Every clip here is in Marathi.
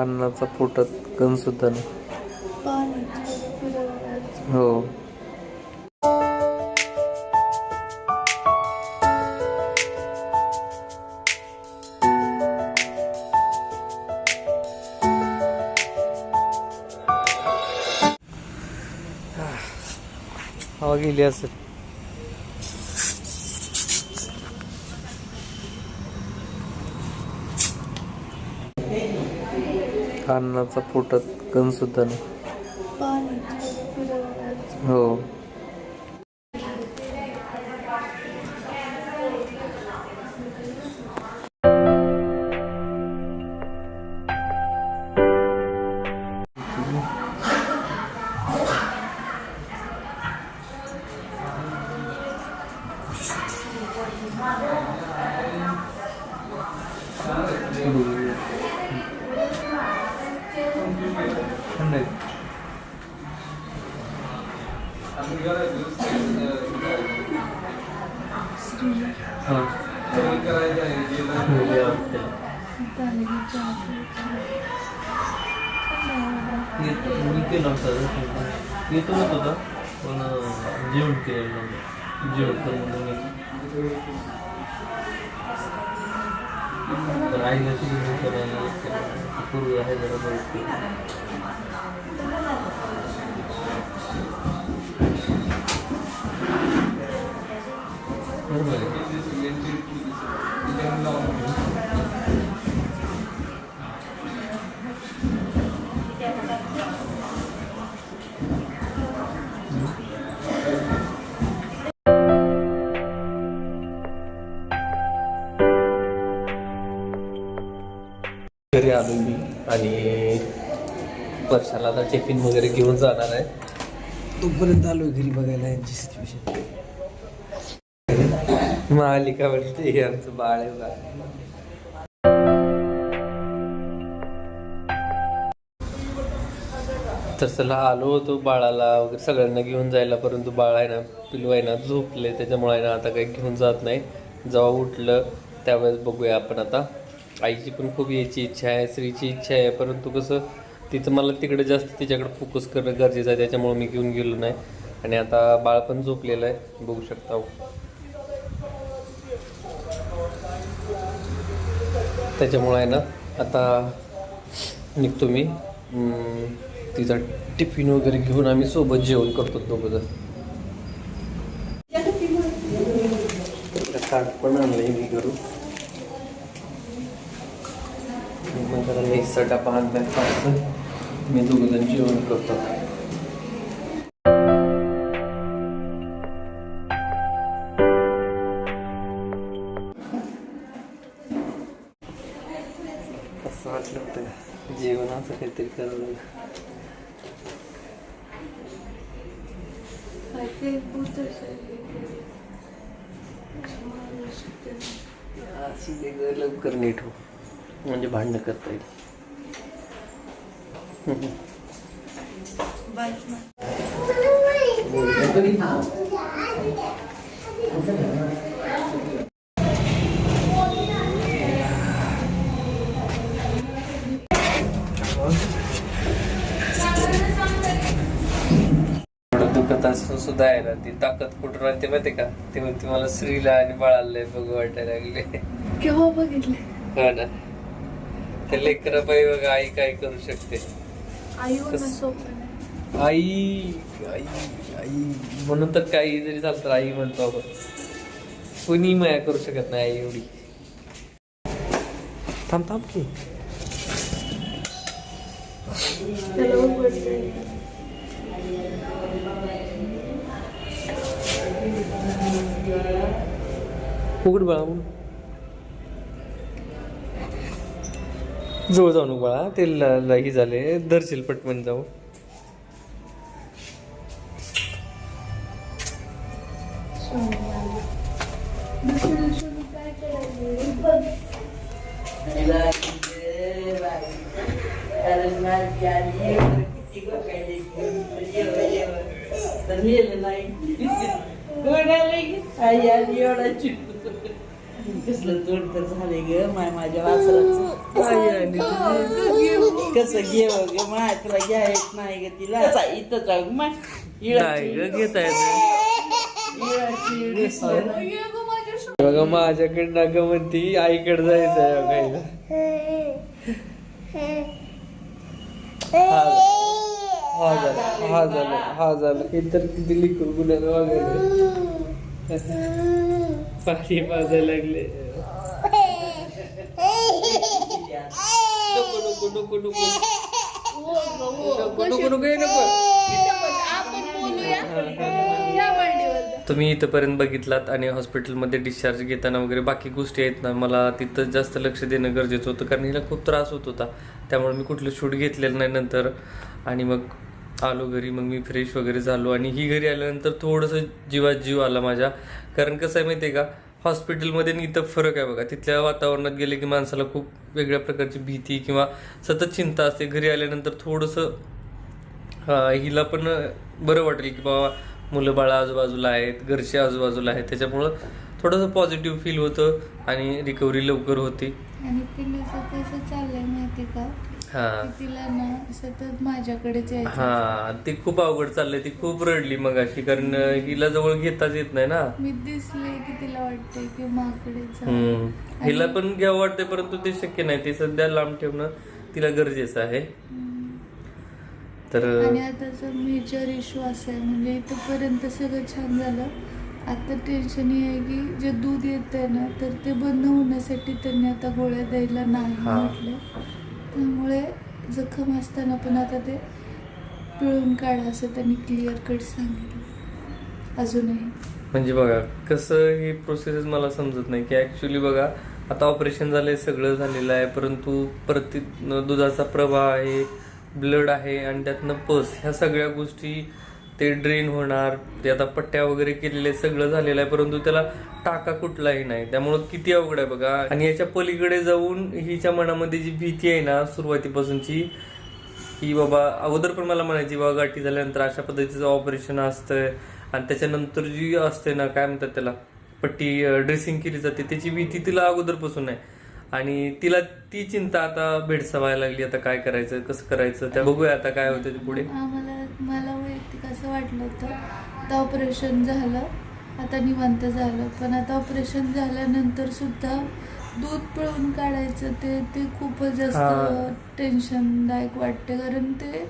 अन्नाचा पोटात कण सुद्धा नाही. हो. हवा गेली असेल. अन्नाचा पोटात कण सुद्धा नाही. हो. केलं होतं येतो होत होता पण जेवण केलं नव्हतं जेवण तर म्हणून तर करायला पूर्वी आहे जरा बरं घरी आलो मी आणि वर्षाला आता टिफिन वगैरे घेऊन जाणार आहे. तोपर्यंत आलो घरी बघायला यांची सिच्युएशन महालिका म्हणते हे आमचं बाळ आहे तर चला आलो होतो बाळाला वगैरे सगळ्यांना घेऊन जायला परंतु बाळ आहे ना पिलू आहे ना झोपले. त्याच्यामुळे आहे ना आता काही घेऊन जात नाही. जेव्हा उठलं त्यावेळेस बघूया आपण आता. आईची पण खूप यायची इच्छा आहे स्त्रीची इच्छा आहे परंतु कसं तिथं मला तिकडे जास्त तिच्याकडे फोकस करणं गरजेचं आहे. त्याच्यामुळे मी घेऊन गेलो नाही. आणि आता बाळ पण झोपलेलं आहे बघू शकता. त्याच्यामुळे आहे ना आता निघतो मी. तिचा टिफिन वगैरे घेऊन आम्ही सोबत जेवण करतो दोघं जण. ताट पण आणलंय मी करू मग जरा मी सटा पाहत फास्ट मी दोघं जण जेवण करतो. काहीतरी करावं वेगळं लवकर नीट हो. म्हणजे भांडणं करता येईल. असून सुद्धा आहे ना ती ताकद कुठून राहते माहिती का? ते म्हणते मला स्त्रीला आणि बाळाला बघू वाटायला लागले. केव्हा बघितले? हो ना. ते लेकरं बाई बघा आई काय करू शकते. आई आई आई आई. म्हणून तर काही जरी झालं तर आई म्हणतो आपण. कोणी माया करू शकत नाही आई एवढी. थांब थांब की त्याला उघडते उघड बाळा जवळ जाऊ नको बाळा ते लाही झाले धरशील पटमन जाऊ दुसऱ्या कसलं तोड तर झाले ग माय माझ्या वासराचं. कसं घे ग माय तुला घ्या येत नाही ग तिला. इथं जाऊ? माय बघा माझ्याकडनं अगं म्हणती आईकडे जायचं हा झालं हा झालं हा झालं. हे तर किती लिकूर गुन्ह्यात वगैरे पाणी पाजायला लागले. नको नको नको नको. नको नको नको नको. तुम्ही इथंपर्यंत बघितलात आणि हॉस्पिटलमध्ये डिस्चार्ज घेताना वगैरे बाकी गोष्टी आहेत ना मला तिथं जास्त लक्ष देणं गरजेचं होतं कारण हिला खूप त्रास होत होता. त्यामुळे मी कुठलं शूट घेतलेलं नाही नंतर. आणि मग आलो घरी मग मी फ्रेश वगैरे झालो आणि ही घरी आल्यानंतर थोडंसं जीवात जीव आला माझ्या. कारण कसं आहे माहिती आहे का? हॉस्पिटलमध्ये आणि इथं फरक आहे बघा. तिथल्या वातावरणात गेले की माणसाला खूप वेगळ्या प्रकारची भीती किंवा सतत चिंता असते. घरी आल्यानंतर थोडंसं हिला पण बरं वाटेल की बाबा मुलं बाळं आजूबाजूला आहेत घरचे आजूबाजूला आहेत. त्याच्यामुळं थोडंसं पॉझिटिव्ह फील होतं आणि रिकव्हरी लवकर होती. आणि तिला माहिती का? हां. तिला ना सतत माझ्याकडेच यायचं हा ती खूप अवघड चाललंय ती खूप रडली मग अशी कारण हिला जवळ घेताच येत नाही ना. मी दिसले की तिला वाटतंय की माकडे हम्म. हिला पण घ्यावं वाटतंय परंतु ते शक्य नाही ते सध्या लांब ठेवणं तिला गरजेचं आहे. तर आणि आताचा मेजर इश्यू असा आहे म्हणजे इथंपर्यंत सगळं छान झालं. आता टेन्शन हे आहे की जे दूध येत आहे ना तर ते बंद होण्यासाठी त्यांनी आता गोळ्या द्यायला नाही हा. म्हटलं. त्यामुळे जखम असताना पण आता ते पिळून काढा असं त्यांनी क्लिअर कट सांगितलं. अजूनही. म्हणजे बघा कसं ही प्रोसेस मला समजत नाही की ऍक्च्युली बघा आता ऑपरेशन झालंय सगळं झालेलं आहे परंतु प्रति दुधाचा प्रवाह आहे ब्लड आहे आणि त्यातनं पस ह्या सगळ्या गोष्टी ते ड्रेन होणार ते आता पट्ट्या वगैरे केलेले सगळं झालेलं आहे परंतु त्याला टाका कुठलाही नाही. त्यामुळं किती अवघड आहे बघा. आणि याच्या पलीकडे जाऊन हिच्या मनामध्ये जी भीती आहे ना सुरुवातीपासूनची की बाबा अगोदर पण मला म्हणायची बाबा गाठी झाल्यानंतर अशा पद्धतीचं ऑपरेशन असतंय. आणि त्याच्यानंतर जी असते ना काय म्हणतात त्याला पट्टी ड्रेसिंग केली जाते त्याची भीती तिला अगोदरपासून आहे. आणि तिला ती चिंता आता भेडसावायला लागली आता काय करायचं कसं करायचं त्या बघूया आता काय होतं पुढे. मला असं वाटलं होतं. आता ऑपरेशन झालं. आता निवांत झालं. पण आता ऑपरेशन झाल्यानंतर सुद्धा दूध पिळून काढायचं ते ते खूपच जास्त. टेन्शनदायक वाटते. कारण ते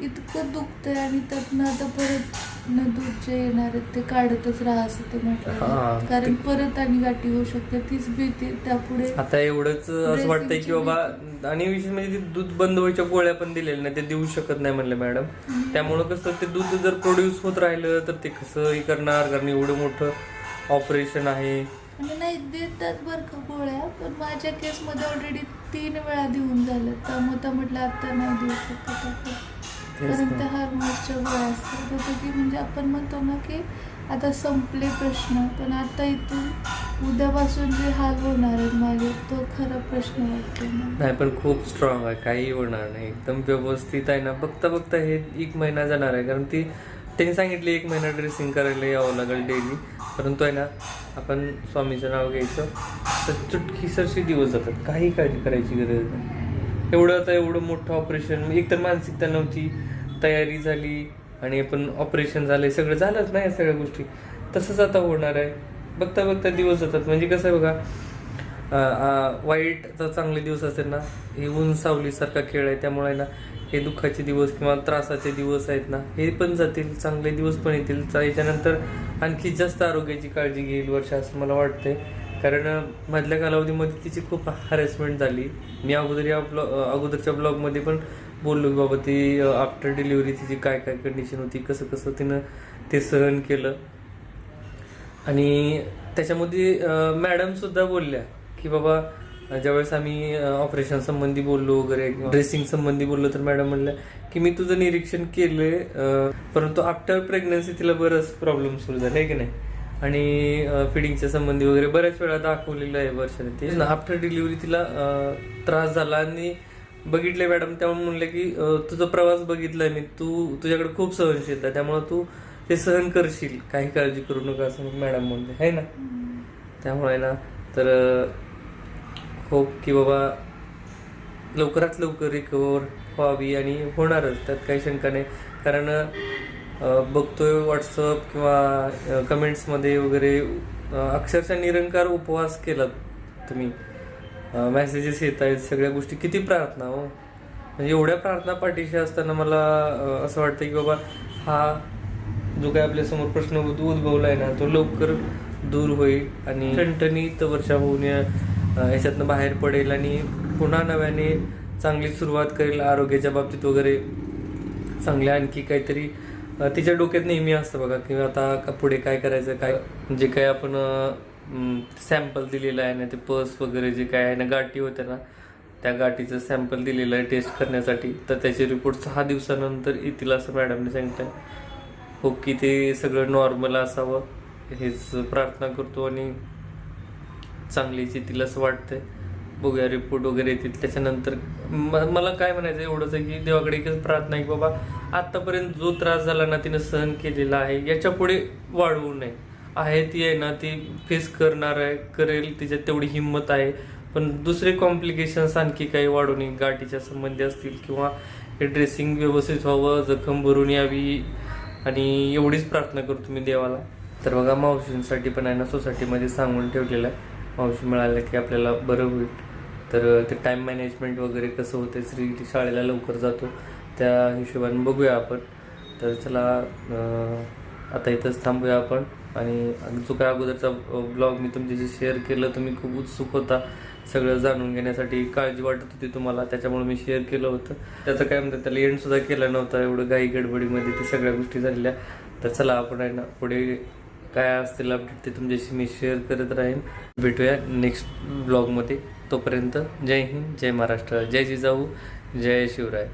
इतकं दुखतंय आणि त्यातनं आता परत न दूध जे येणार आहेत ते काढतच राहा असं ते हा. म्हटलं कारण परत आणि गाठी होऊ शकते तीच भीती त्यापुढे आता एवढंच असं वाटतंय की बाबा आणि विशेष म्हणजे ते दूध बंद व्हायच्या गोळ्या पण दिलेल्या नाही ते देऊ शकत नाही म्हणले मॅडम. त्यामुळं कसं ते दूध जर प्रोड्यूस होत राहिलं तर ते कसं हे करणार? कारण एवढं मोठं ऑपरेशन आहे. आणि नाही देतात बरं का गोळ्या पण माझ्या केसमध्ये ऑलरेडी तीन वेळा देऊन झालं त्यामुळे त्या म्हटलं आता नाही देऊ शकत आपण. कारण त्या हार्मोन्सच्या गोळ्या असतात. जसं की म्हणजे आपण म्हणतो ना की आता संपले प्रश्न. पण आता इथून उद्यापासून जे हाल होणार आहेत माझे तो खरा प्रश्न वाटतो नाही पण खूप स्ट्रॉंग आहे. काही होणार नाही. एकदम व्यवस्थित आहे ना. बघता बघता हे एक महिना जाणार आहे. कारण ती त्यांनी सांगितले एक महिना ड्रेसिंग करायला यावं लागेल डेली परंतु आहे ना आपण स्वामीचं नाव घ्यायचं. तर चुटकीसरशी दिवस जातात. काही काळजी करायची गरज नाही. एवढं आता एवढं मोठं ऑपरेशन एकतर मानसिकता नव्हती. तयारी झाली आणि आपण ऑपरेशन झालं सगळं झालंच नाही या सगळ्या गोष्टी. तसंच आता होणार आहे. बघता बघता दिवस जातात. म्हणजे कसं आहे बघा वाईट तर चांगले दिवस असतील ना हे ऊन सावलीसारखा खेळ आहे. त्यामुळे आहे ना हे दुःखाचे दिवस किंवा त्रासाचे दिवस आहेत ना हे पण जातील. चांगले दिवस पण येतील. याच्यानंतर आणखी जास्त आरोग्याची काळजी घेईल वर्ष असं मला वाटतंय. कारण मधल्या कालावधीमध्ये तिची खूप हॅरेसमेंट झाली. मी अगोदर या ब्लॉ अगोदरच्या ब्लॉगमध्ये पण बोललो की बाबा ती आफ्टर डिलिव्हरी तिची काय काय कंडिशन होती कसं कसं तिनं ते सहन केलं. आणि त्याच्यामध्ये मॅडम सुद्धा बोलल्या की बाबा ज्यावेळेस आम्ही ऑपरेशन संबंधी बोललो वगैरे ड्रेसिंग संबंधी बोललो तर मॅडम म्हणल्या की मी तुझं निरीक्षण केलंय परंतु आफ्टर प्रेग्नन्सी तिला बरंच प्रॉब्लेम सुरू झाला आहे की नाही? आणि फिडिंगच्या संबंधी वगैरे बऱ्याच वेळा दाखवलेलं आहे वर्षाने. ते आफ्टर डिलिव्हरी तिला त्रास झाला आणि बघितले मॅडम त्यामुळे म्हणले की तुझा प्रवास बघितलाय मी तू तुझ्याकडे खूप सहनशीलता आहे त्यामुळे तू ते सहन करशील काही काळजी करू नका असं मॅडम म्हणले आहे ना? त्यामुळे ना तर होप की बाबा लवकरात लवकर रिकवर व्हावी आणि होणारच त्यात काही शंका नाही. कारण बघतोय व्हॉट्सअप किंवा कमेंट्समध्ये वगैरे अक्षरशः निरंकार उपवास केला तुम्ही. मेसेजेस येत आहेत सगळ्या गोष्टी. किती प्रार्थना हो. म्हणजे एवढ्या प्रार्थना पाठीशी असताना मला असं वाटतं की बाबा हा जो काय आपल्यासमोर प्रश्न उद्भवला उद्भवलाय ना तो लवकर दूर होईल आणि ठणठणीत वर्षा होऊन या याच्यातनं बाहेर पडेल आणि पुन्हा नव्याने चांगली सुरुवात करेल आरोग्याच्या बाबतीत वगैरे. चांगल्या आणखी काहीतरी तिच्या डोक्यात नेहमी असतं बघा की आता का पुढे काय करायचं काय जे काय आपण सॅम्पल दिलेलं आहे ना ते पर्स वगैरे जे काय आहे ना गाठी होत्या ना त्या गाठीचं सॅम्पल दिलेलं आहे टेस्ट करण्यासाठी. तर त्याचे रिपोर्ट सहा दिवसानंतर येतील असं मॅडमने सांगितलं हो की ते सगळं नॉर्मल असावं हेच प्रार्थना करतो आणि चांगलीच येतील असं वाटतंय. बघूया रिपोर्ट वगैरे येतील. त्याच्यानंतर म- मला काय म्हणायचं एवढंच आहे की देवाकडे एकच प्रार्थना आहे की बाबा आत्तापर्यंत जो त्रास झाला ना तिनं सहन केलेला आहे याच्यापुढे वाढवू नये. आहे ती आहे ना ती फेस करणार आहे करेल तिच्यात तेवढी हिंमत आहे. पण दुसरे कॉम्प्लिकेशन्स आणखी काही वाढू नये गाठीच्या संबंधी असतील किंवा हे ड्रेसिंग व्यवस्थित व्हावं जखम भरून यावी आणि एवढीच प्रार्थना करतो मी देवाला. तर बघा मावशींसाठी पण आहे ना सोसायटीमध्ये सांगून ठेवलेलं आहे. मावशी मिळाल्या की आपल्याला बरं होईल. तर ते टाईम मॅनेजमेंट वगैरे कसं होतं श्री शाळेला लवकर जातो. त्या हिशोबाने बघूया आपण. तर चला आता इथंच थांबूया आपण. आणि जो अगोदरचा ब्लॉग मी तुमच्याशी शेअर केलं तुम्ही खूप उत्सुक होता सगळं जाणून घेण्यासाठी. काळजी वाटत होती तुम्हाला त्याच्यामुळे मी शेअर केलं होतं. त्याचं काय म्हणतात त्याला एंडसुद्धा केलं केला नव्हता एवढं घाई गडबडीमध्ये ते सगळ्या गोष्टी झालेल्या. तर चला आपण आहे ना पुढे काय असतील अपडेट ते तुमच्याशी मी शेअर करत राहीन. भेटूया नेक्स्ट ब्लॉगमध्ये तोपर्यंत जय हिंद जय महाराष्ट्र जय जिजाऊ जय शिवराय.